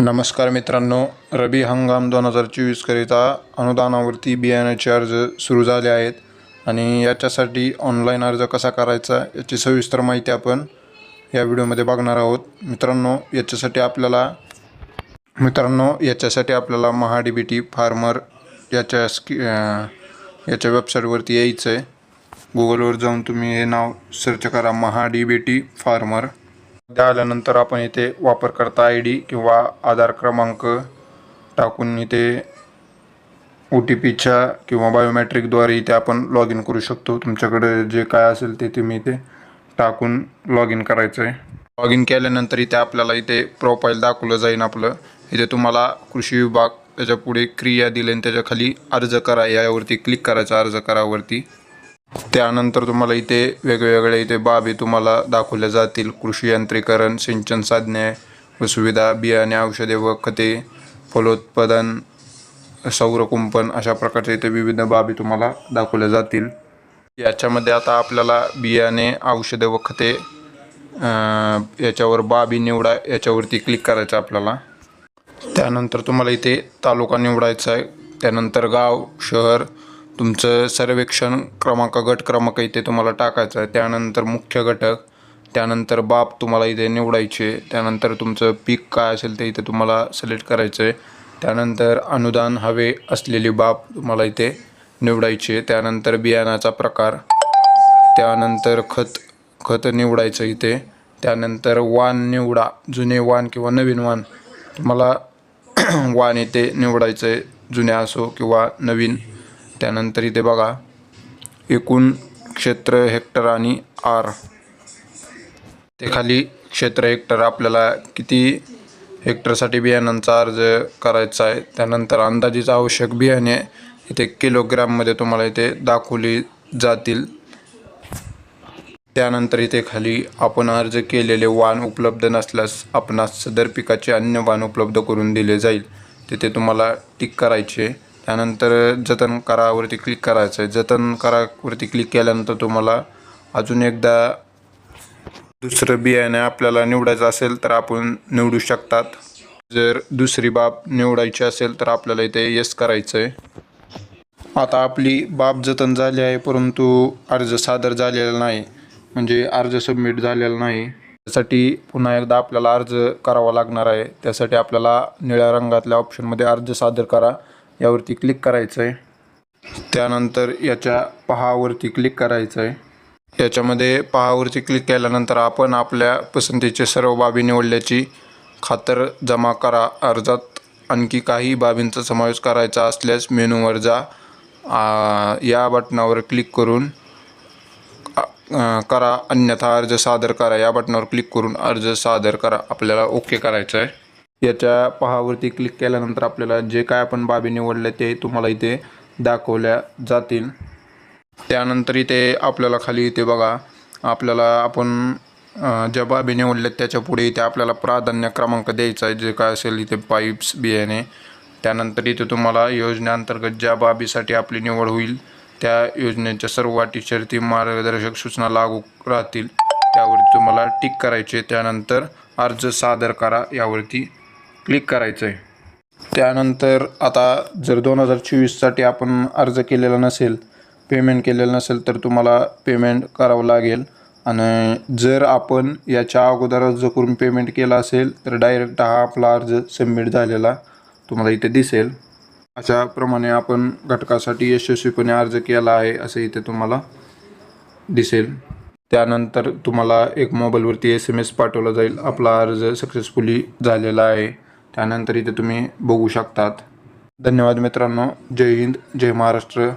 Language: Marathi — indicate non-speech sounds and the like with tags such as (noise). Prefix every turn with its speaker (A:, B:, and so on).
A: नमस्कार मित्रांनो रबी हंगाम दोन हजार चोवीसकरिता अनुदानावरती बियाण्याचे अर्ज सुरू झाले आहेत आणि याच्यासाठी ऑनलाईन अर्ज कसा करायचा याची सविस्तर माहिती आपण या व्हिडिओमध्ये बघणार आहोत. मित्रांनो याच्यासाठी आपल्याला मित्रांनो याच्यासाठी आपल्याला Maha D B T farmer याच्या स्की याच्या वेबसाईटवरती यायचं आहे गुगलवर जाऊन तुम्ही हे नाव सर्च करा Maha D B T farmer. त्या आल्यानंतर आपण इथे वापरकर्ता आय डी किंवा आधार क्रमांक टाकून इथे ओ टी पीच्या किंवा बायोमॅट्रिकद्वारे इथे आपण लॉग इन करू शकतो. तुमच्याकडे जे काय असेल ते तुम्ही इथे टाकून लॉग इन करायचं आहे लॉग इन केल्यानंतर इथे आपल्याला इथे प्रोफाईल दाखवलं जाईल आपलं. इथे तुम्हाला कृषी विभाग त्याच्या पुढे क्रिया दिले आणि त्याच्याखाली अर्ज करा. यावरती क्लिक करायचा अर्ज करावरती. त्यानंतर तुम्हाला इथे वेगवेगळ्या इथे बाबी तुम्हाला दाखवल्या जातील. कृषी यांत्रिकरण सिंचन साधने व सुविधा बियाणे औषधे व खते फलोत्पादन सौर कुंपण अशा प्रकारच्या इथे विविध बाबी तुम्हाला दाखवल्या जातील. याच्यामध्ये आता आपल्याला बियाणे औषधे व खते याच्यावर बाबी निवडा याच्यावरती क्लिक करायचं आपल्याला. त्यानंतर तुम्हाला इथे तालुका निवडायचा आहे. त्यानंतर गाव शहर तुमचं सर्वेक्षण क्रमांक गट क्रमांक इथे तुम्हाला टाकायचा आहे. त्यानंतर मुख्य घटक त्यानंतर बाप तुम्हाला इथे निवडायचे त्यानंतर तुमचं पीक काय असेल ते इथे तुम्हाला सिलेक्ट करायचं आहे. त्यानंतर अनुदान हवे असलेली बाप तुम्हाला इथे निवडायचे त्यानंतर बियाणाचा प्रकार त्यानंतर खत खत निवडायचं इथे. त्यानंतर वाण निवडा जुने वाण किंवा नवीन वाण. तुम्हाला (clears throat) वाण इथे निवडायचं आहे. जुन्या असो किंवा नवीन त्यानंतर इथे बघा एकूण क्षेत्र हेक्टर आणि आर. ते खाली क्षेत्र हेक्टर आपल्याला किती हेक्टरसाठी बियाणांचा अर्ज करायचा आहे? त्यानंतर अंदाजीचं आवश्यक बियाणे इथे किलोग्राममध्ये तुम्हाला इथे दाखवली जातील. त्यानंतर इथे खाली आपण अर्ज केलेले वाण उपलब्ध नसल्यास आपणास सदर पिकाचे अन्य वाण उपलब्ध करून दिले जाईल. तिथे तुम्हाला टिक करायचे. त्यानंतर जतन करावरती क्लिक करायचं आहे जतन करावरती क्लिक केल्यानंतर तुम्हाला अजून एकदा दुसरं बियाणे आपल्याला निवडायचं असेल तर आपण निवडू शकतात. जर दुसरी बाब निवडायची असेल तर आपल्याला इथे येस करायचं आहे आता आपली बाब जतन झाली आहे परंतु अर्ज सादर झालेला नाही. म्हणजे अर्ज सबमिट झालेला नाही. त्यासाठी पुन्हा एकदा आपल्याला अर्ज करावा लागणार आहे. त्यासाठी आपल्याला निळ्या रंगातल्या ऑप्शनमध्ये अर्ज सादर करा. यावरती क्लिक करायचं आहे त्यानंतर याच्या पहावरती क्लिक करायचं आहे याच्यामध्ये पहावरती क्लिक केल्यानंतर आपण आपल्या पसंतीचे सर्व बाबी निवडल्याची खातर जमा करा. अर्जात आणखी काही बाबींचा समावेश करायचा असल्यास मेनूवर जा. आ, या बटनावर क्लिक करून करा. अन्यथा अर्ज सादर करा. या बटनावर क्लिक करून अर्ज सादर करा. आपल्याला ओके करायचं आहे याच्या पहावरती क्लिक केल्यानंतर आपल्याला जे काय आपण बाबी निवडल्या ते तुम्हाला इथे दाखवल्या जातील. त्यानंतर इथे आपल्याला खाली इथे बघा आपल्याला आपण ज्या बाबी निवडल्यात त्याच्या पुढे इथे आपल्याला प्राधान्य क्रमांक द्यायचा आहे जे काय असेल इथे पाईप्स बियाणे. त्यानंतर इथे तुम्हाला योजनेअंतर्गत ज्या बाबीसाठी आपली निवड होईल त्या योजनेच्या सर्व अटी शर्ती मार्गदर्शक सूचना लागू राहतील. त्यावरती तुम्हाला टिक करायचे त्यानंतर अर्ज सादर करा. यावरती क्लिक करायचं आहे त्यानंतर आता जर दोन हजार चोवीससाठी आपण अर्ज केलेला नसेल पेमेंट केलेलं नसेल तर तुम्हाला पेमेंट करावं लागेल. आणि जर आपण याच्या अगोदर अर्ज करून पेमेंट केला असेल तर डायरेक्ट हा आपला अर्ज सबमिट झालेला तुम्हाला इथे दिसेल. अशाप्रमाणे आपण घटकासाठी यशस्वीपणे अर्ज केला आहे असं इथे तुम्हाला दिसेल. त्यानंतर तुम्हाला एक मोबाईलवरती एस एम एस पाठवला जाईल. आपला अर्ज सक्सेसफुली झालेला आहे. त्यानंतर इथे तुम्ही बघू शकतात. धन्यवाद मित्रांनो. जय हिंद जय महाराष्ट्र.